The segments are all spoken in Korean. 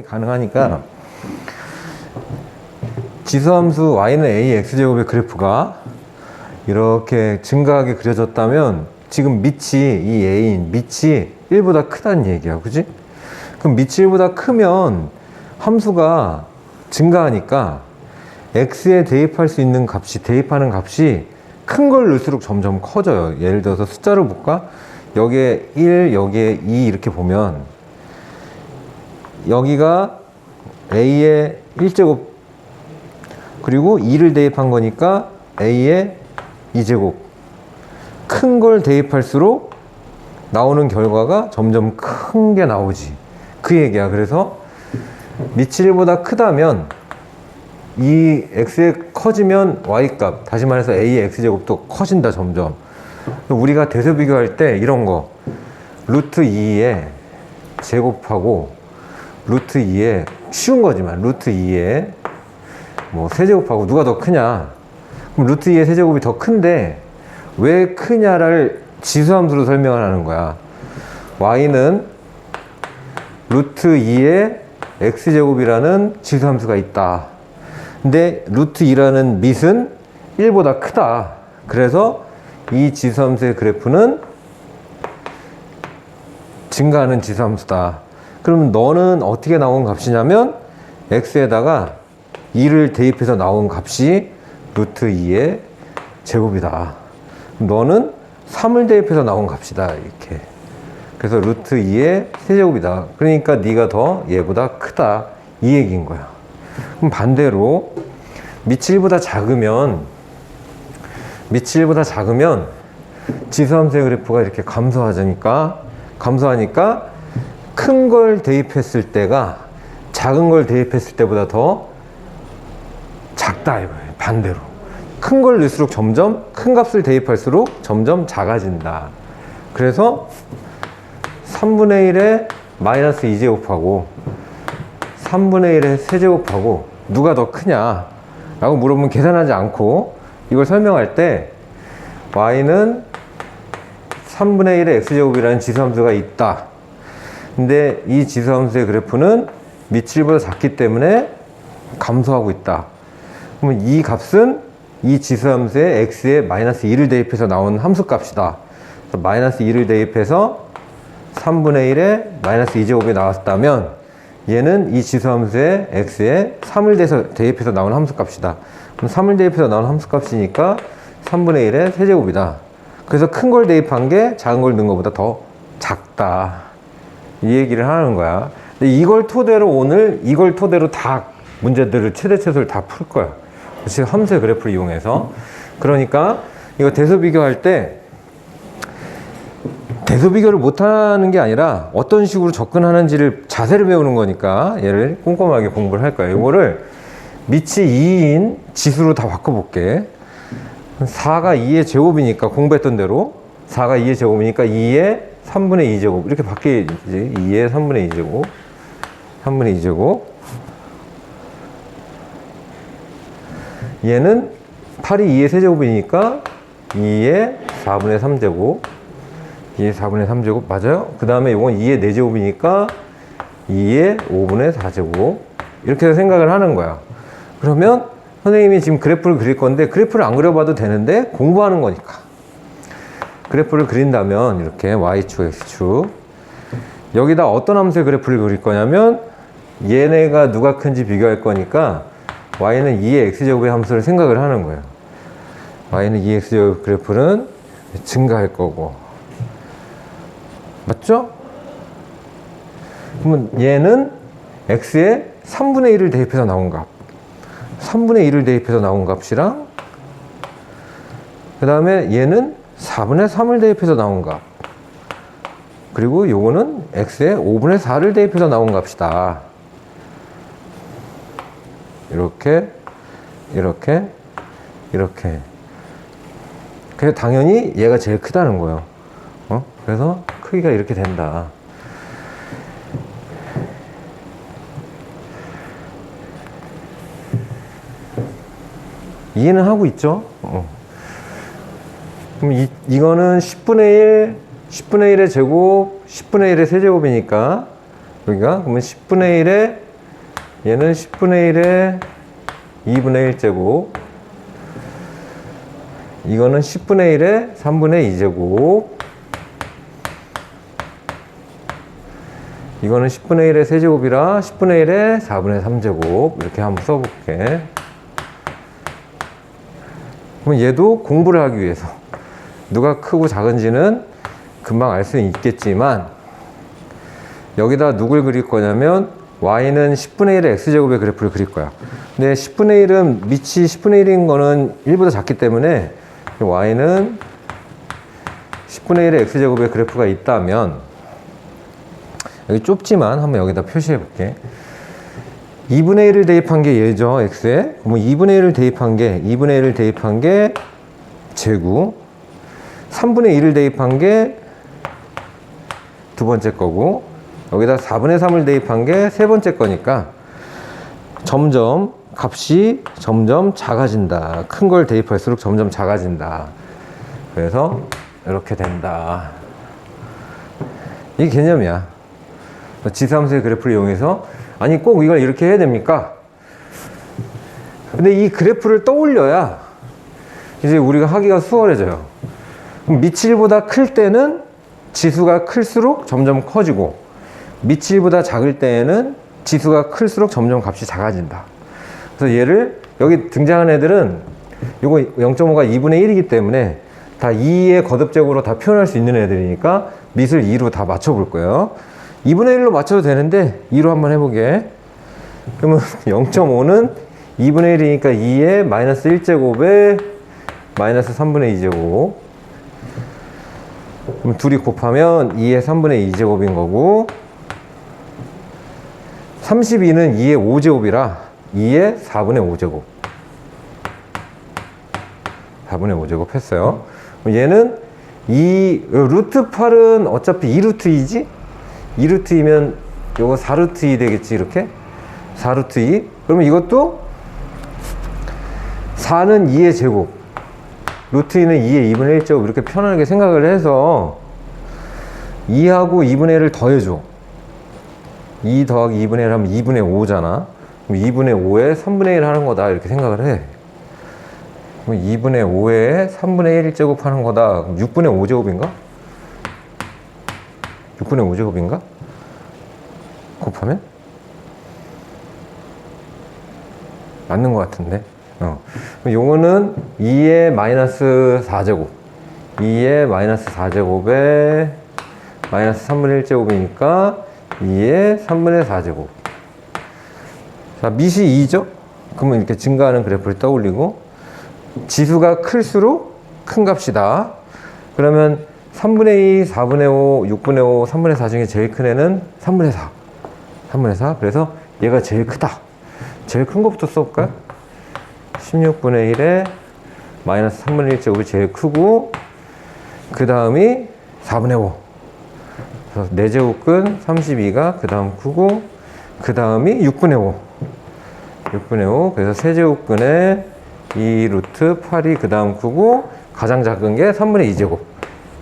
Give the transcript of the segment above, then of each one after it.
계산이 가능하니까 지수함수 y는 a x제곱의 그래프가 이렇게 증가하게 그려졌다면 지금 밑이 이 a인 밑이 1보다 크다는 얘기야 그지? 그럼 밑이 1보다 크면 함수가 증가하니까 x에 대입할 수 있는 값이 대입하는 값이 큰 걸 넣을수록 점점 커져요 예를 들어서 숫자를 볼까? 여기에 1, 여기에 2 이렇게 보면 여기가 a의 1제곱 그리고 2를 대입한 거니까 a의 2제곱. 큰 걸 대입할수록 나오는 결과가 점점 큰 게 나오지. 그 얘기야. 그래서 1보다 크다면 이 x에 커지면 y값 다시 말해서 a의 x제곱도 커진다 점점. 우리가 대서 비교할 때 이런 거 루트 2에 제곱하고 루트 2에 쉬운 거지만 루트 2에 뭐 세제곱하고 누가 더 크냐? 그럼 루트 2의 세제곱이 더 큰데 왜 크냐를 지수함수로 설명을 하는 거야? y는 루트 2의 x제곱이라는 지수함수가 있다. 근데 루트 2라는 밑은 1보다 크다. 그래서 이 지수함수의 그래프는 증가하는 지수함수다 그럼 너는 어떻게 나온 값이냐면 x에다가 2를 대입해서 나온 값이 루트 2의 제곱이다. 너는 3을 대입해서 나온 값이다. 이렇게. 그래서 루트 2의 세제곱이다. 그러니까 네가 더 얘보다 크다. 이 얘기인 거야. 그럼 반대로 밑이 1보다 작으면 밑이 1보다 작으면 지수함수의 그래프가 이렇게 감소하니까 감소하니까 큰 걸 대입했을 때가 작은 걸 대입했을 때보다 더 작다 이거예요. 반대로. 큰 걸 넣을수록 점점 큰 값을 대입할수록 점점 작아진다. 그래서 3분의 1에 마이너스 2제곱하고 3분의 1에 세제곱하고 누가 더 크냐 라고 물어보면 계산하지 않고 이걸 설명할 때 y는 3분의 1의 x제곱이라는 지수함수가 있다. 근데 이 지수함수의 그래프는 밑이 1보다 작기 때문에 감소하고 있다. 그러면 이 값은 이 지수함수에 x에 마이너스 2를 대입해서 나온 함수 값이다. 그래서 마이너스 2를 대입해서 3분의 1에 마이너스 2제곱이 나왔다면 얘는 이 지수함수에 x에 3을 대서 대입해서 나온 함수 값이다. 그럼 3을 대입해서 나온 함수 값이니까 3분의 1의 세제곱이다. 그래서 큰 걸 대입한 게 작은 걸 넣은 것보다 더 작다. 이 얘기를 하는 거야. 근데 이걸 토대로 오늘 이걸 토대로 다 문제들을 최대 최소를 다 풀 거야. 그치? 함수의 그래프를 이용해서. 그러니까 이거 대소 비교할 때 대소 비교를 못하는 게 아니라 어떤 식으로 접근하는지를 자세를 배우는 거니까 얘를 꼼꼼하게 공부를 할 거야. 이거를 밑이 2인 지수로 다 바꿔볼게. 4가 2의 제곱이니까 공부했던 대로 4가 2의 제곱이니까 2의 3분의 2제곱. 이렇게 바뀌지. 2의 3분의 2제곱. 3분의 2제곱. 얘는 8이 2의 세제곱이니까 2의 4분의 3제곱. 2의 4분의 3제곱. 맞아요? 그 다음에 이건 2의 4제곱이니까 2의 5분의 4제곱. 이렇게 생각을 하는 거야. 그러면 선생님이 지금 그래프를 그릴 건데 그래프를 안 그려봐도 되는데 공부하는 거니까 그래프를 그린다면 이렇게 y축, x축 여기다 어떤 함수의 그래프를 그릴 거냐면 얘네가 누가 큰지 비교할 거니까 y는 2의 x제곱의 함수를 생각을 하는 거예요. Y는 2의 x제곱 그래프는 증가할 거고. 맞죠? 그러면 얘는 x에 3분의 1을 대입해서 나온 값. 3분의 1을 대입해서 나온 값이랑 그 다음에 얘는 4분의 3을 대입해서 나온 값 그리고 요거는 x에 5분의 4를 대입해서 나온 값이다 이렇게 이렇게 이렇게 그래서 당연히 얘가 제일 크다는 거예요 어? 그래서 크기가 이렇게 된다 이해는 하고 있죠? 어. 그럼 이, 이거는 10분의 1, 10분의 1의 제곱, 10분의 1의 세제곱이니까 여기가 그러면 10분의 1의 얘는 10분의 1에 2분의 1제곱. 이거는 10분의 1에 3분의 2제곱. 이거는 10분의 1의 세제곱이라 10분의 1의 4분의 3제곱. 이렇게 한번 써볼게. 그럼 얘도 공부를 하기 위해서 누가 크고 작은지는 금방 알 수는 있겠지만 여기다 누굴 그릴 거냐면 y는 10분의 1의 x제곱의 그래프를 그릴 거야. 근데 10분의 1은 밑이 10분의 1인 거는 1보다 작기 때문에 y는 10분의 1의 x제곱의 그래프가 있다면 여기 좁지만 한번 여기다 표시해 볼게. 2분의 1을 대입한 게 얘죠, x에. 그러면 2분의 1을 대입한 게, 2분의 1을 대입한 게 제구. 3분의 1을 대입한 게 두 번째 거고, 여기다 4분의 3을 대입한 게 세 번째 거니까 점점 값이 점점 작아진다. 큰 걸 대입할수록 점점 작아진다. 그래서 이렇게 된다. 이게 개념이야. 지수함수의 그래프를 이용해서 아니 꼭 이걸 이렇게 해야 됩니까? 근데 이 그래프를 떠올려야 이제 우리가 하기가 수월해져요. 1보다 클 때는 지수가 클수록 점점 커지고 1보다 작을 때에는 지수가 클수록 점점 값이 작아진다. 그래서 얘를 여기 등장한 애들은 요거 0.5가 2분의 1이기 때문에 다 2의 거듭제곱으로 다 표현할 수 있는 애들이니까 밑을 2로 다 맞춰볼 거예요. 2분의 1로 맞춰도 되는데 2로 한번 해보게. 그러면 0.5는 2분의 1이니까 2의 마이너스 1제곱에 마이너스 3분의 2제곱. 그럼 둘이 곱하면 2의 3분의 2제곱인 거고 32는 2의 5제곱이라 2의 4분의 5제곱. 4분의 5제곱 했어요. 얘는 이 루트 8은 어차피 2루트 2지? 2루트이면 요거 4루트 2 되겠지 이렇게? 4루트 2 그러면 이것도 4는 2의 제곱 루트 2는 2의 2분의 1제곱 이렇게 편하게 생각을 해서 2하고 2분의 1을 더해줘 2 더하기 2분의 1 하면 2분의 5잖아 그럼 2분의 5에 3분의 1 하는 거다 이렇게 생각을 해 그럼 2분의 5에 3분의 1 제곱 하는 거다 그럼 6분의 5제곱인가? 6분의 5제곱인가? 곱하면? 맞는 것 같은데. 어. 요거는 2의 마이너스 4제곱. 2의 마이너스 4제곱에 마이너스 3분의 1제곱이니까 2의 3분의 4제곱. 자, 밑이 2죠? 그러면 이렇게 증가하는 그래프를 떠올리고 지수가 클수록 큰 값이다. 그러면 3분의 2, 4분의 5, 6분의 5, 3분의 4 중에 제일 큰 애는 3분의 4. 3분의 4. 그래서 얘가 제일 크다. 제일 큰 것부터 써볼까요? 16분의 1에 마이너스 3분의 1 제곱이 제일 크고, 그 다음이 4분의 5. 그래서 4제곱근 32가 그 다음 크고, 그 다음이 6분의 5. 6분의 5. 그래서 세제곱근에 2 루트 8이 그 다음 크고, 가장 작은 게 3분의 2제곱.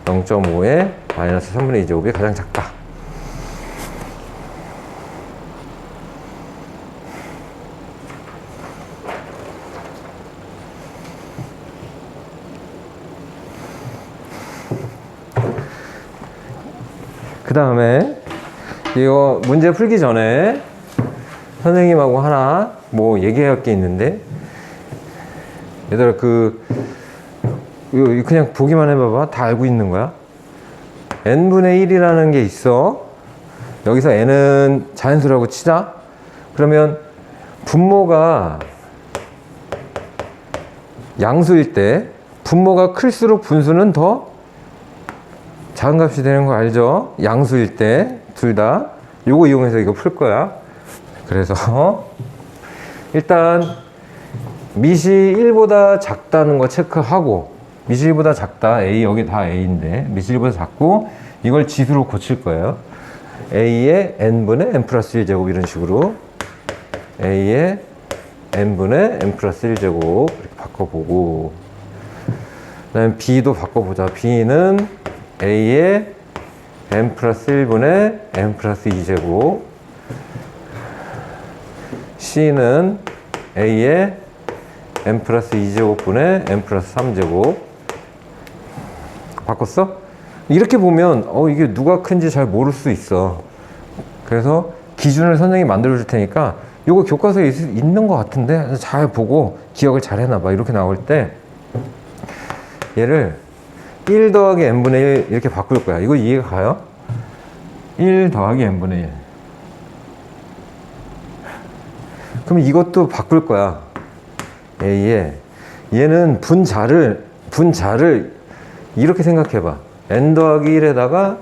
0.5에 마이너스 3분의 2제곱이 가장 작다. 그 다음에 이거 문제 풀기 전에 선생님하고 하나 뭐 얘기할 게 있는데 얘들아 그 그냥 보기만 해봐봐. 다 알고 있는 거야. n분의 1이라는 게 있어. 여기서 n은 자연수라고 치자. 그러면 분모가 양수일 때 분모가 클수록 분수는 더 작은 값이 되는 거 알죠? 양수일 때 둘 다. 요거 이용해서 이거 풀 거야. 그래서 일단 밑이 1보다 작다는 거 체크하고 미실보다 작다. A 여기 다 A인데 미실보다 작고 이걸 지수로 고칠 거예요. A의 n분의 n 플러스 1제곱 이런 식으로 A의 n분의 n 플러스 1제곱 이렇게 바꿔보고 그다음에 B도 바꿔보자. B는 A의 n 플러스 1분의 n 플러스 2제곱. C는 A의 n 플러스 2제곱분의 n 플러스 3제곱. 바꿨어? 이렇게 보면 어 이게 누가 큰지 잘 모를 수 있어. 그래서 기준을 선생님이 만들어 줄 테니까 이거 교과서에 있, 있는 것 같은데 잘 보고 기억을 잘 해놔 봐. 이렇게 나올 때 얘를 1 더하기 n분의 1 이렇게 바꿀 거야. 이거 이해가 가요? 1 더하기 n분의 1 그럼 이것도 바꿀 거야. A에. 얘는 분자를 분자를 이렇게 생각해 봐. n 더하기 1에다가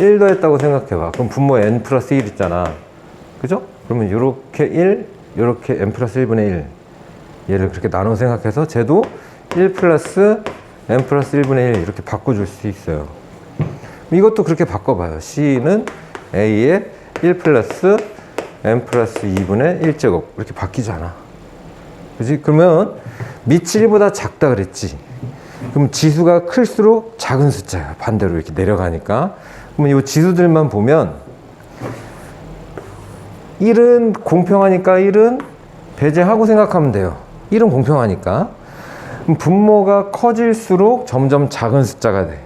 1 더했다고 생각해 봐. 그럼 분모 n 플러스 1 있잖아. 그죠? 그러면 이렇게 1 이렇게 n 플러스 1분의 1 얘를 그렇게 나눠 생각해서 쟤도 1 플러스 n 플러스 1분의 1 이렇게 바꿔줄 수 있어요. 이것도 그렇게 바꿔봐요. C는 A의 1 플러스 n 플러스 2분의 1제곱. 이렇게 바뀌잖아. 그지? 그러면 밑이 1보다 작다 그랬지. 그럼 지수가 클수록 작은 숫자야. 반대로 이렇게 내려가니까. 그러면 이 지수들만 보면 1은 공평하니까 1은 배제하고 생각하면 돼요. 1은 공평하니까 분모가 커질수록 점점 작은 숫자가 돼.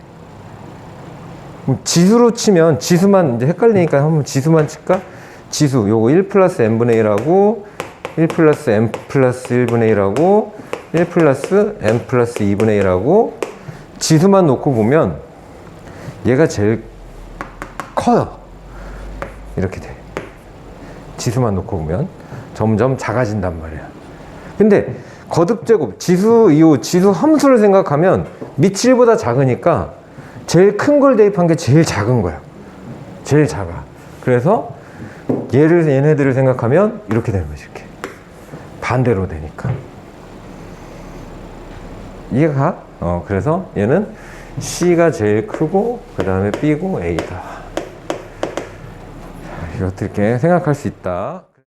지수로 치면 지수만 이제 헷갈리니까 한번 지수만 칠까? 지수 요거 1 플러스 n분의 1하고 1 플러스 n 플러스 1분의 1하고 1 플러스 n 플러스 2분의 1하고 지수만 놓고 보면 얘가 제일 커요. 이렇게 돼. 지수만 놓고 보면 점점 작아진단 말이야. 근데 거듭 제곱 지수 이 지수 함수를 생각하면 밑 7보다 작으니까 제일 큰 걸 대입한 게 제일 작은 거야. 제일 작아. 그래서 얘를 얘네들을 생각하면 이렇게 되는 거지 이렇게. 반대로 되니까. 이해가 가? 어 그래서 얘는 C가 제일 크고 그 다음에 B고 A다. 자, 이것들 이렇게 생각할 수 있다